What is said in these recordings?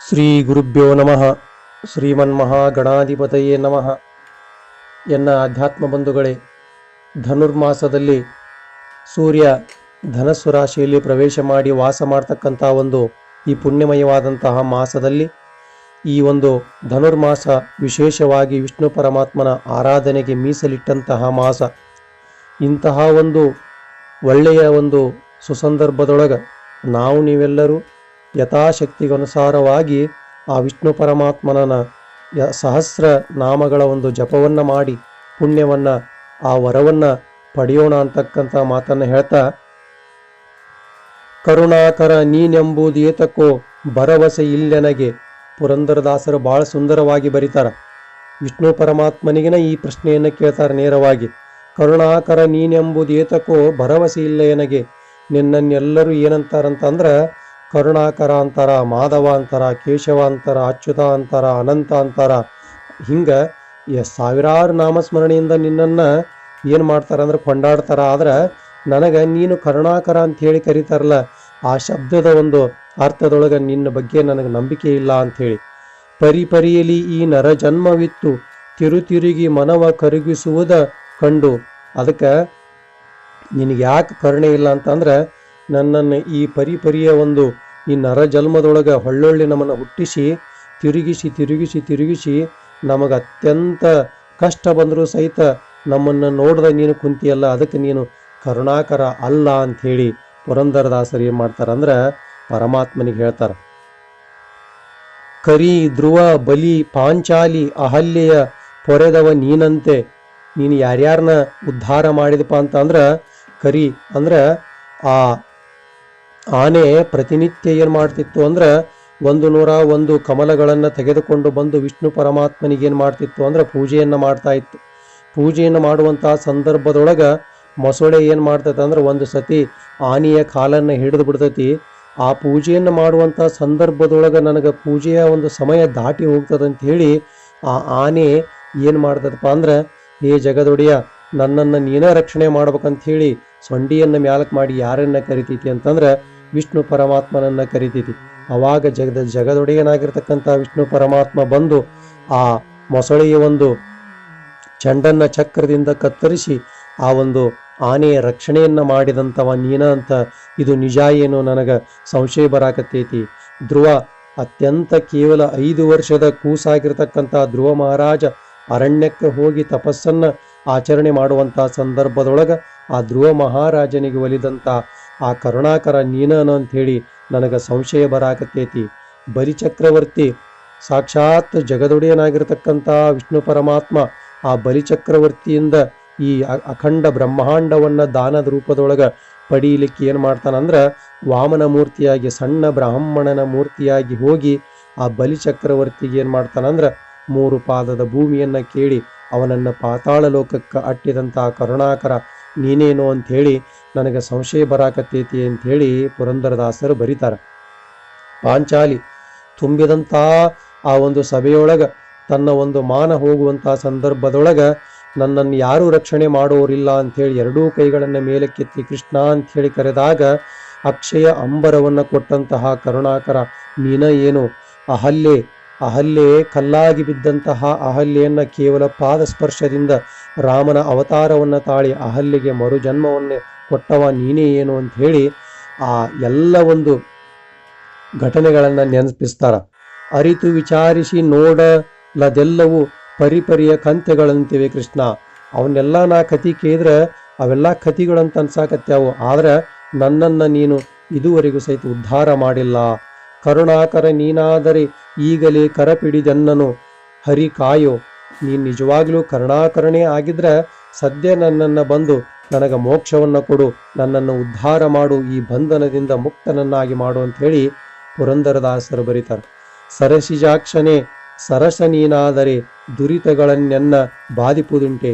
ಶ್ರೀ ಗುರುಭ್ಯೋ ನಮಃ. ಶ್ರೀಮನ್ಮಹಾಗಣಾಧಿಪತಯೇ ನಮಃ. ಎನ್ನ ಆಧ್ಯಾತ್ಮ ಬಂಧುಗಳೇ ಧನುರ್ಮಾಸದಲ್ಲಿ ಸೂರ್ಯ ಧನಸ್ಸು ರಾಶಿಯಲ್ಲಿ ಪ್ರವೇಶ ಮಾಡಿ ವಾಸ ಮಾಡ್ತಕ್ಕಂಥ ಒಂದು ಈ ಪುಣ್ಯಮಯವಾದಂತಹ ಮಾಸದಲ್ಲಿ ಈ ಒಂದು ಧನುರ್ಮಾಸ ವಿಶೇಷವಾಗಿ ವಿಷ್ಣು ಪರಮಾತ್ಮನ ಆರಾಧನೆಗೆ ಮೀಸಲಿಟ್ಟಂತಹ ಮಾಸ. ಇಂತಹ ಒಂದು ಒಳ್ಳೆಯ ಒಂದು ಸುಸಂದರ್ಭದೊಳಗೆ ನಾವು ನೀವೆಲ್ಲರೂ ಯಥಾಶಕ್ತಿಗನುಸಾರವಾಗಿ ಆ ವಿಷ್ಣು ಪರಮಾತ್ಮನ ಸಹಸ್ರ ನಾಮಗಳ ಒಂದು ಜಪವನ್ನು ಮಾಡಿ ಪುಣ್ಯವನ್ನು ಆ ವರವನ್ನು ಪಡೆಯೋಣ ಅಂತಕ್ಕಂಥ ಮಾತನ್ನು ಹೇಳ್ತಾ, ಕರುಣಾಕರ ನೀನೆಂಬುದು ಏತಕ್ಕೋ ಭರವಸೆ ಇಲ್ಲೆನಗೆ ಪುರಂದರದಾಸರು ಭಾಳ ಸುಂದರವಾಗಿ ಬರೀತಾರ. ವಿಷ್ಣು ಪರಮಾತ್ಮನಿಗಿನ ಈ ಪ್ರಶ್ನೆಯನ್ನು ಕೇಳ್ತಾರೆ ನೇರವಾಗಿ, ಕರುಣಾಕರ ನೀನೆಂಬುದು ಏತಕ್ಕೋ ಭರವಸೆ ಇಲ್ಲ ಎನಗೆ ನಿನ್ನನ್ನೆಲ್ಲರೂ ಏನಂತಾರಂತ ಕರುಣಾಕರ ಅಂತಾರ ಮಾಧವ ಅಂತಾರ ಕೇಶವ ಅಂತಾರ ಅಚ್ಯುತ ಅಂತಾರ ಅನಂತ ಅಂತಾರ ಹಿಂಗ ಸಾವಿರಾರು ನಾಮಸ್ಮರಣೆಯಿಂದ ನಿನ್ನನ್ನು ಏನು ಮಾಡ್ತಾರೆ ಅಂದ್ರೆ ಕೊಂಡಾಡ್ತಾರ. ಆದ್ರೆ ನನಗೆ ನೀನು ಕರುಣಾಕರ ಅಂತ ಹೇಳಿ ಕರೀತಾರಲ್ಲ, ಆ ಶಬ್ದದ ಒಂದು ಅರ್ಥದೊಳಗೆ ನಿನ್ನ ಬಗ್ಗೆ ನನಗೆ ನಂಬಿಕೆ ಇಲ್ಲ ಅಂಥೇಳಿ ಪರಿ ಪರಿಯಲಿ ಈ ನರ ಜನ್ಮವಿತ್ತು, ತಿರುತಿರುಗಿ ಮನವ ಕರುಗಿಸುವುದ ಕಂಡು. ಅದಕ್ಕೆ ನಿನಗೆ ಯಾಕೆ ಕರುಣೆ ಇಲ್ಲ ಅಂತಂದ್ರೆ ನನ್ನನ್ನು ಈ ಪರಿಪರಿಯ ಒಂದು ಈ ನರ ಜನ್ಮದೊಳಗೆ ಹೊಳ್ಳೊಳ್ಳಿ ನಮ್ಮನ್ನು ಹುಟ್ಟಿಸಿ, ತಿರುಗಿಸಿ ತಿರುಗಿಸಿ ತಿರುಗಿಸಿ ನಮಗೆ ಅತ್ಯಂತ ಕಷ್ಟ ಬಂದರೂ ಸಹಿತ ನಮ್ಮನ್ನು ನೋಡ್ದೆ ನೀನು ಕುಂತಿಯಲ್ಲ, ಅದಕ್ಕೆ ನೀನು ಕರುಣಾಕರ ಅಲ್ಲ ಅಂಥೇಳಿ ಪುರಂದರದಾಸರು ಏನು ಮಾಡ್ತಾರೆ ಅಂದ್ರೆ ಪರಮಾತ್ಮನಿಗೆ ಹೇಳ್ತಾರೆ. ಕರಿ ಧ್ರುವ ಬಲಿ ಪಾಂಚಾಲಿ ಅಹಲ್ಯ ಪೊರೆದವ ನೀನಂತೆ, ನೀನು ಯಾರ್ಯಾರನ್ನ ಉದ್ಧಾರ ಮಾಡಿದಪ್ಪ ಅಂತ ಅಂದ್ರೆ ಕರಿ ಅಂದ್ರೆ ಆ ಆನೆ ಪ್ರತಿನಿತ್ಯ ಏನು ಮಾಡ್ತಿತ್ತು ಅಂದ್ರೆ ಒಂದು ನೂರ ಒಂದು ಕಮಲಗಳನ್ನು ತೆಗೆದುಕೊಂಡು ಬಂದು ವಿಷ್ಣು ಪರಮಾತ್ಮನಿಗೆ ಏನು ಮಾಡ್ತಿತ್ತು ಅಂದ್ರೆ ಪೂಜೆಯನ್ನು ಮಾಡ್ತಾ ಇತ್ತು. ಪೂಜೆಯನ್ನು ಮಾಡುವಂತಹ ಸಂದರ್ಭದೊಳಗೆ ಮೊಸಳೆ ಏನು ಮಾಡ್ತೈತೆ ಅಂದ್ರೆ ಒಂದು ಸತಿ ಆನೆಯ ಕಾಲನ್ನು ಹಿಡಿದು ಬಿಡ್ತೈತಿ. ಆ ಪೂಜೆಯನ್ನು ಮಾಡುವಂಥ ಸಂದರ್ಭದೊಳಗೆ ನನಗೆ ಪೂಜೆಯ ಒಂದು ಸಮಯ ದಾಟಿ ಹೋಗ್ತದಂತ ಹೇಳಿ ಆ ಆನೆ ಏನು ಮಾಡ್ತದಪ್ಪ ಅಂದ್ರೆ, ಹೇ ಜಗದೊಡೆಯ, ನನ್ನನ್ನು ನೀನೇ ರಕ್ಷಣೆ ಮಾಡ್ಬೇಕಂತ ಹೇಳಿ ಸೊಂಡಿಯನ್ನು ಮ್ಯಾಲಕ್ಕೆ ಮಾಡಿ ಯಾರನ್ನ ಕರಿತೈತಿ? ಅಂತಂದ್ರೆ ವಿಷ್ಣು ಪರಮಾತ್ಮನನ್ನ ಕರಿತೈತಿ ಅವಾಗ ಜಗದ ಜಗದೊಡೆಯನಾಗಿರ್ತಕ್ಕಂಥ ವಿಷ್ಣು ಪರಮಾತ್ಮ ಬಂದು ಆ ಮೊಸಳೆಯ ಒಂದು ಚಂಡನ್ನ ಚಕ್ರದಿಂದ ಕತ್ತರಿಸಿ ಆ ಒಂದು ಆನೆಯ ರಕ್ಷಣೆಯನ್ನು ಮಾಡಿದಂಥವ ನೀನ ಅಂತ ಇದು ನಿಜ ಏನು ನನಗೆ ಸಂಶಯ ಬರಾಕತ್ತೈತಿ. ಧ್ರುವ ಅತ್ಯಂತ ಕೇವಲ ಐದು ವರ್ಷದ ಕೂಸಾಗಿರ್ತಕ್ಕಂಥ ಧ್ರುವ ಮಹಾರಾಜ ಅರಣ್ಯಕ್ಕೆ ಹೋಗಿ ತಪಸ್ಸನ್ನು ಆಚರಣೆ ಮಾಡುವಂಥ ಸಂದರ್ಭದೊಳಗೆ ಆ ಧ್ರುವ ಮಹಾರಾಜನಿಗೆ ಒಲಿದಂಥ ಆ ಕರುಣಾಕರ ನೀನನು ಅಂಥೇಳಿ ನನಗೆ ಸಂಶಯ ಬರಾಕತ್ತೈತಿ. ಬಲಿಚಕ್ರವರ್ತಿ ಸಾಕ್ಷಾತ್ ಜಗದೊಡೆಯನಾಗಿರ್ತಕ್ಕಂಥ ವಿಷ್ಣು ಪರಮಾತ್ಮ ಆ ಬಲಿಚಕ್ರವರ್ತಿಯಿಂದ ಈ ಅಖಂಡ ಬ್ರಹ್ಮಾಂಡವನ್ನ ದಾನದ ರೂಪದೊಳಗೆ ಪಡೀಲಿಕ್ಕೆ ಏನು ಮಾಡ್ತಾನಂದ್ರೆ ವಾಮನ ಮೂರ್ತಿಯಾಗಿ ಸಣ್ಣ ಬ್ರಾಹ್ಮಣನ ಮೂರ್ತಿಯಾಗಿ ಹೋಗಿ ಆ ಬಲಿಚಕ್ರವರ್ತಿಗೆ ಏನು ಮಾಡ್ತಾನಂದ್ರೆ ಮೂರು ಪಾದದ ಭೂಮಿಯನ್ನು ಕೇಳಿ ಅವನನ್ನ ಪಾತಾಳ ಲೋಕಕ್ಕೆ ಅಟ್ಟಿದಂಥ ಕರುಣಾಕರ ನೀನೇನು ಅಂಥೇಳಿ ನನಗೆ ಸಂಶಯ ಬರಾಕತ್ತೈತಿ ಅಂಥೇಳಿ ಪುರಂದರದಾಸರು ಬರೀತಾರ. ಪಾಂಚಾಲಿ ತುಂಬಿದಂಥ ಆ ಒಂದು ಸಭೆಯೊಳಗೆ ತನ್ನ ಒಂದು ಮಾನ ಹೋಗುವಂಥ ಸಂದರ್ಭದೊಳಗೆ ನನ್ನನ್ನು ಯಾರೂ ರಕ್ಷಣೆ ಮಾಡೋರಿಲ್ಲ ಅಂಥೇಳಿ ಎರಡೂ ಕೈಗಳನ್ನು ಮೇಲಕ್ಕೆತ್ತಿ ಕೃಷ್ಣ ಅಂಥೇಳಿ ಕರೆದಾಗ ಅಕ್ಷಯ ಅಂಬರವನ್ನು ಕೊಟ್ಟಂತಹ ಕರುಣಾಕರ, ನೀನ ಏನು ಅಹಲ್ಯೆ ಅಹಲ್ಯೆ ಕಲ್ಲಾಗಿ ಬಿದ್ದಂತಹ ಅಹಲ್ಯೆಯನ್ನ ಕೇವಲ ಪಾದ ಸ್ಪರ್ಶದಿಂದ ರಾಮನ ಅವತಾರವನ್ನು ತಾಳಿ ಅಹಲ್ಯೆಗೆ ಮರುಜನ್ಮವನ್ನು ಕೊಟ್ಟವ, ನೀನೇ ಏನು ಅಂತ ಹೇಳಿ ಆ ಎಲ್ಲ ಒಂದು ಘಟನೆಗಳನ್ನು ನೆನಪಿಸ್ತಾರ. ಅರಿತು ವಿಚಾರಿಸಿ ನೋಡಲದೆಲ್ಲವೂ ಪರಿಪರಿಯ ಕಂತೆಗಳಂತಿವೆ ಕೃಷ್ಣ. ಅವನ್ನೆಲ್ಲ ನಾ ಕತಿ ಕೇಳಿದ್ರೆ ಅವೆಲ್ಲ ಕತಿಗಳಂತ ಅನ್ಸಾಕತ್ಯಾವು ಆದ್ರೆ ನನ್ನನ್ನು ನೀನು ಇದುವರೆಗೂ ಸಹಿತ ಉದ್ಧಾರ ಮಾಡಿಲ್ಲ. ಕರುಣಾಕರ, ನೀನಾದರೆ ಈಗಲೇ ಕರಪಿಡಿದೆನ್ನನು. ಹರಿ ಕಾಯೋ, ನೀನು ನಿಜವಾಗ್ಲೂ ಕರುಣಾಕರಣೆ ಆಗಿದ್ರೆ ಸದ್ಯ ನನ್ನನ್ನು ಬಂದು ನನಗೆ ಮೋಕ್ಷವನ್ನು ಕೊಡು, ನನ್ನನ್ನು ಉದ್ಧಾರ ಮಾಡು, ಈ ಬಂಧನದಿಂದ ಮುಕ್ತನನ್ನಾಗಿ ಮಾಡು ಅಂತ ಹೇಳಿ ಪುರಂದರದಾಸರು ಬರೀತಾರೆ. ಸರಸಿಜಾಕ್ಷನೇ ಸರಸ ನೀನಾದರೆ ದುರಿತಗಳನ್ನೆನ್ನ ಬಾಧಿಪುದುಂಟೆ.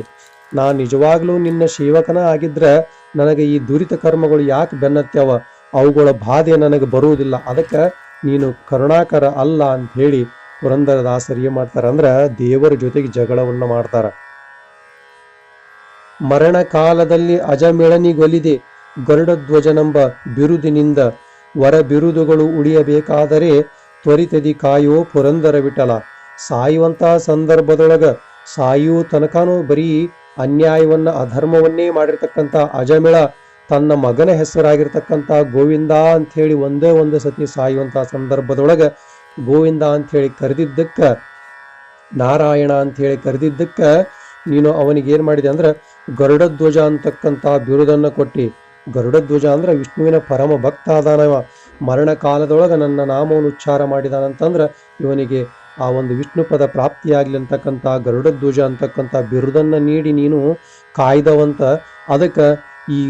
ನಾ ನಿಜವಾಗ್ಲೂ ನಿನ್ನ ಸೇವಕನ ಆಗಿದ್ರೆ ನನಗೆ ಈ ದುರಿತ ಕರ್ಮಗಳು ಯಾಕೆ ಬೆನ್ನತ್ಯಾವ ಅವುಗಳ ಬಾಧೆ ನನಗೆ ಬರುವುದಿಲ್ಲ. ಅದಕ್ಕೆ ನೀನು ಕರುಣಾಕರ ಅಲ್ಲ ಅಂತ ಹೇಳಿ ಪುರಂದರದಾಸರು ಏನು ಮಾಡ್ತಾರೆ ಅಂದ್ರೆ ದೇವರ ಜೊತೆಗೆ ಜಗಳವನ್ನು ಮಾಡ್ತಾರ. ಮರಣ ಕಾಲದಲ್ಲಿ ಅಜಮಿಳನಿಗೊಲಿದೆ. ಗರುಡಧ್ವಜನೆಂಬ ಬಿರುದಿನಿಂದ ವರ ಬಿರುದುಗಳು ಉಳಿಯಬೇಕಾದರೆ ತ್ವರಿತದಿ ಕಾಯೋ ಪುರಂದರ ವಿಠಲ ಸಾಯುವಂತಹ ಸಂದರ್ಭದೊಳಗ ಸಾಯುವ ತನಕನೂ ಬರೀ ಅನ್ಯಾಯವನ್ನ ಅಧರ್ಮವನ್ನೇ ಮಾಡಿರ್ತಕ್ಕಂಥ ಅಜಮಿಳ ತನ್ನ ಮಗನ ಹೆಸರಾಗಿರ್ತಕ್ಕಂಥ ಗೋವಿಂದ ಅಂತ ಹೇಳಿ ಒಂದೇ ಒಂದು ಸತಿ ಸಾಯುವಂಥ ಸಂದರ್ಭದೊಳಗ ಗೋವಿಂದ ಅಂತ ಹೇಳಿ ಕರೆದಿದ್ದಕ್ಕ, ನಾರಾಯಣ ಅಂತ ಹೇಳಿ ಕರೆದಿದ್ದಕ್ಕ, ನೀನು ಅವನಿಗೆ ಏನ್ ಮಾಡಿದೆ ಅಂದ್ರೆ ಗರುಡಧ್ವಜ ಅಂತಕ್ಕಂಥ ಬಿರುದನ್ನು ಕೊಟ್ಟು. ಗರುಡಧ್ವಜ ಅಂದ್ರೆ ವಿಷ್ಣುವಿನ ಪರಮ ಭಕ್ತ ಆದಾನವ ಮರಣ ಕಾಲದೊಳಗೆ ನನ್ನ ನಾಮವನ್ನು ಉಚ್ಚಾರ ಮಾಡಿದಾನಂತಂದ್ರೆ ಇವನಿಗೆ ಆ ಒಂದು ವಿಷ್ಣು ಪದ ಪ್ರಾಪ್ತಿಯಾಗಲಿ ಅಂತಕ್ಕಂಥ ಗರುಡಧ್ವಜ ಅಂತಕ್ಕಂಥ ಬಿರುದನ್ನು ನೀಡಿ ನೀನು ಕಾಯ್ದವಂತ. ಅದಕ್ಕೆ ಈ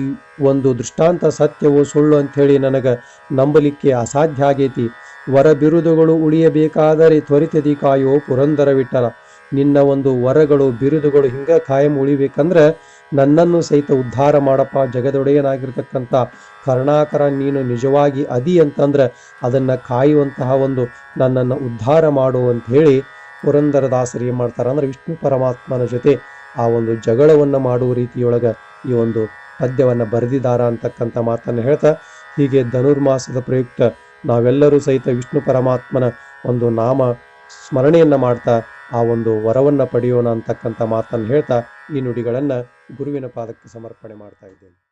ಒಂದು ದೃಷ್ಟಾಂತ ಸತ್ಯವು ಸುಳ್ಳು ಅಂಥೇಳಿ ನನಗೆ ನಂಬಲಿಕ್ಕೆ ಅಸಾಧ್ಯ ಆಗೈತಿ. ವರ ಬಿರುದುಗಳು ಉಳಿಯಬೇಕಾದರೆ ತ್ವರಿತದಿ ಕಾಯೋ ಪುರಂದರ ವಿಠಲ ನಿನ್ನ ಒಂದು ವರಗಳು, ಬಿರುದುಗಳು ಹಿಂಗ ಕಾಯಂ ಉಳಿಬೇಕಂದ್ರೆ ನನ್ನನ್ನು ಸಹಿತ ಉದ್ಧಾರ ಮಾಡಪ್ಪ, ಜಗದೊಡೆಯನಾಗಿರ್ತಕ್ಕಂಥ ಕರ್ಣಾಕರ ನೀನು ನಿಜವಾಗಿ ಅದಿ ಅಂತಂದ್ರೆ ಅದನ್ನ ಕಾಯುವಂತಹ ಒಂದು ನನ್ನನ್ನು ಉದ್ಧಾರ ಮಾಡು ಅಂತ ಹೇಳಿ ಪುರಂದರದಾಸರು ಏನ್ ಮಾಡ್ತಾರ ಅಂದ್ರೆ ವಿಷ್ಣು ಪರಮಾತ್ಮನ ಜೊತೆ ಆ ಒಂದು ಜಗಳವನ್ನ ಮಾಡುವ ರೀತಿಯೊಳಗ ಈ ಒಂದು ಪದ್ಯವನ್ನ ಬರೆದಿದ್ದಾರೆ ಅಂತಕ್ಕಂಥ ಮಾತನ್ನ ಹೇಳ್ತಾ, ಹೀಗೆ ಧನುರ್ಮಾಸದ ಪ್ರಯುಕ್ತ ನಾವೆಲ್ಲರೂ ಸಹಿತ ವಿಷ್ಣು ಪರಮಾತ್ಮನ ಒಂದು ನಾಮ ಸ್ಮರಣೆಯನ್ನ ಮಾಡ್ತಾ ಆ ಒಂದು ವರವನ್ನು ಪಡೆಯೋಣ ಅಂತಕ್ಕಂಥ ಮಾತನ್ನು ಹೇಳ್ತಾ ಈ ನುಡಿಗಳನ್ನು ಗುರುವಿನ ಪಾದಕ್ಕೆ ಸಮರ್ಪಣೆ ಮಾಡ್ತಾ ಇದ್ದೇನೆ.